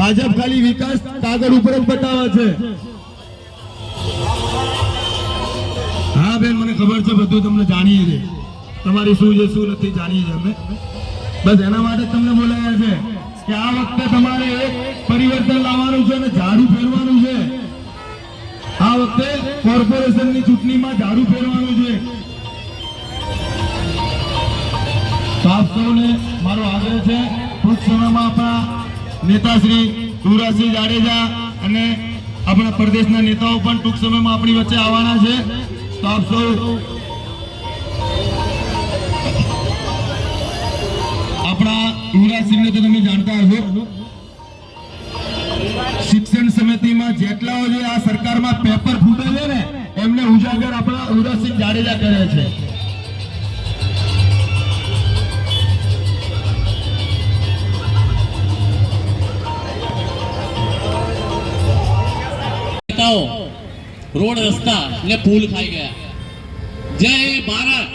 ભાજપ ખાલી વિકાસ કાગળ ઉપર જ બતાવે છે. હા બેન, મને ખબર છે, બધું તમને જાણીએ છે તમારી શું છે, શું નથી જાણીએ છે અમે. બસ એના માટે તમને બોલાયા છે કે આ વખતે તમારે એક પરિવર્તન લાવવાનું છે અને ઝાડુ ફેરવાનું છે. આ વખતે કોર્પોરેશનની ચૂંટણીમાં ઝાડુ ફેરવાનું છે. તો સૌને મારો આગ્રહ છે ટૂંક સમયમાં આપણા નેતાશ્રી યુવરાજસિંહ જાડેજા અને આપણા પ્રદેશના નેતાઓ પણ ટૂંક સમયમાં આપણી વચ્ચે આવવાના છે. તો આપ સૌ આપણા યુવરાજસિંહને તો તમે જાણતા હશો. શિક્ષણ સમિતિમાં જેટલાઓ જે આ સરકારમાં પેપર ફૂટે છે ને, એમને ઉજાગર આપણા યુવરાજસિંહ જાડેજા કરે છે. નેતાઓ રોડ રસ્તા ને પુલ ખાઈ ગયા. જય ભારત.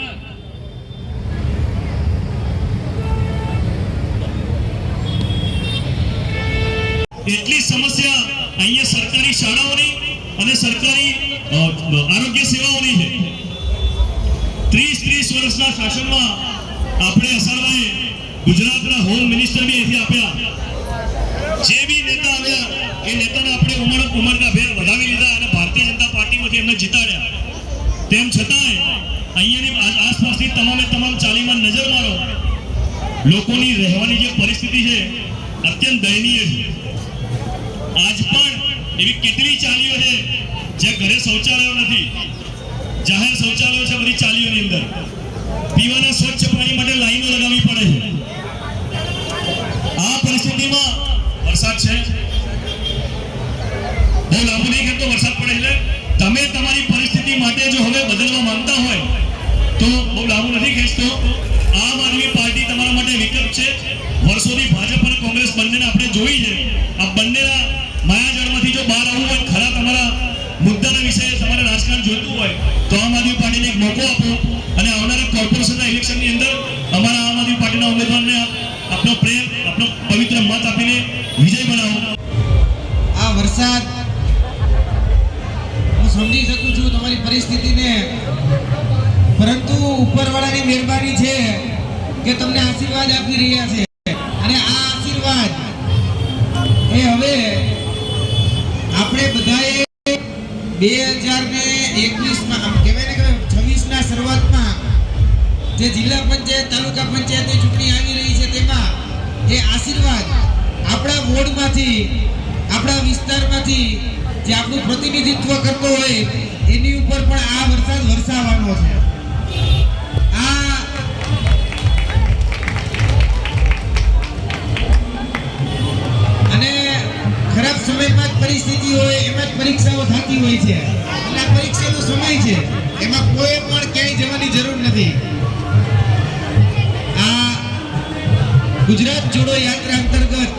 એટલી સમસ્યા અહીંયા સરકારી શાળાઓની અને સરકારી આરોગ્ય સેવાઓની છે. ત્રીસ ત્રીસ વર્ષના શાસનમાં આપણે અસરભાઈ ગુજરાતના હોમ મિનિસ્ટર બી અહીંથી આપ્યા. જે બી નેતા આવ્યા એ નેતાને આપણે ઉમર ઉમરના ભેર વધાવી લીધા અને ભારતીય જનતા પાર્ટીમાંથી એમને જીતાડ્યા. તેમ છતાંય અહીંયાની આસપાસની તમામે તમામ ચાલીમાં નજર મારો. લોકોની રહેવાની જે પરિસ્થિતિ છે, અત્યંત દયનીય છે. આજ પણ એવી કેટલી ચાલીઓ છે જ્યાં ઘરે શૌચાલયો નથી. જાહેર શૌચાલયો છે બધી ચાલીઓની અંદર. પીવાના સ્વચ્છ પાણી માટે લાઈનો લગાવવી પડે છે. આ પરિસ્થિતિમાં વરસાદ છે? બહુ લાંબુ નહીં કરતો વરસાદ પડે એટલે. તમે તમારી પરિસ્થિતિ માટે જો હવે બદલવા માંગતા હોય, તો બહુ લાંબુ નથી ખેંચતો. આમ આદમી પાર્ટી તમારા માટે વિકલ્પ છે. વર્ષોથી ભાજપ અને કોંગ્રેસ બંનેને આપણે જોઈ છે. આ બંનેના માયાજાળમાંથી જો બહાર આવવું હોય, ખરા તમારા મુદ્દાના વિશે તમારે રાજકારણ જોઈતું હોય, તો આમ આદમી પાર્ટીને એક મોકો આપો. અને આવનારા કોર્પોરેશનના ઇલેક્શનની અંદર અમારા આમ આદમી પાર્ટીના ઉમેદવારને આપનો પ્રેમ, આપનો પવિત્ર મત આપીને વિજય બનાવો. આ વરસાદ પરિસ્થિતિને. પરંતુ ઉપરવાળાની મહેરબાની છે કે તમને આશીર્વાદ આપી રહ્યા છે. અને આ આશીર્વાદ એ હવે આપણે બધાએ બે હજાર ને એકવીસમાં કહેવાય ને કે છવ્વીસના શરૂઆતમાં જે જિલ્લા પંચાયત, તાલુકા પંચાયતની ચૂંટણી આવી રહી છે તેમાં એ આશીર્વાદ આપણા વોર્ડમાંથી, આપણા વિસ્તારમાંથી જે આપણું પ્રતિનિધિત્વ કરતો હોય, એની ઉપર પણ આ વરસાદ વરસાવવાનો છે. આ અને ખરાબ સમયમાં જ પરિસ્થિતિ હોય, એમાં જ પરીક્ષાઓ થતી હોય છે. આ પરીક્ષાનો સમય છે. એમાં કોઈ પણ ક્યાંય જવાની જરૂર નથી. આ ગુજરાત જોડો યાત્રા અંતર્ગત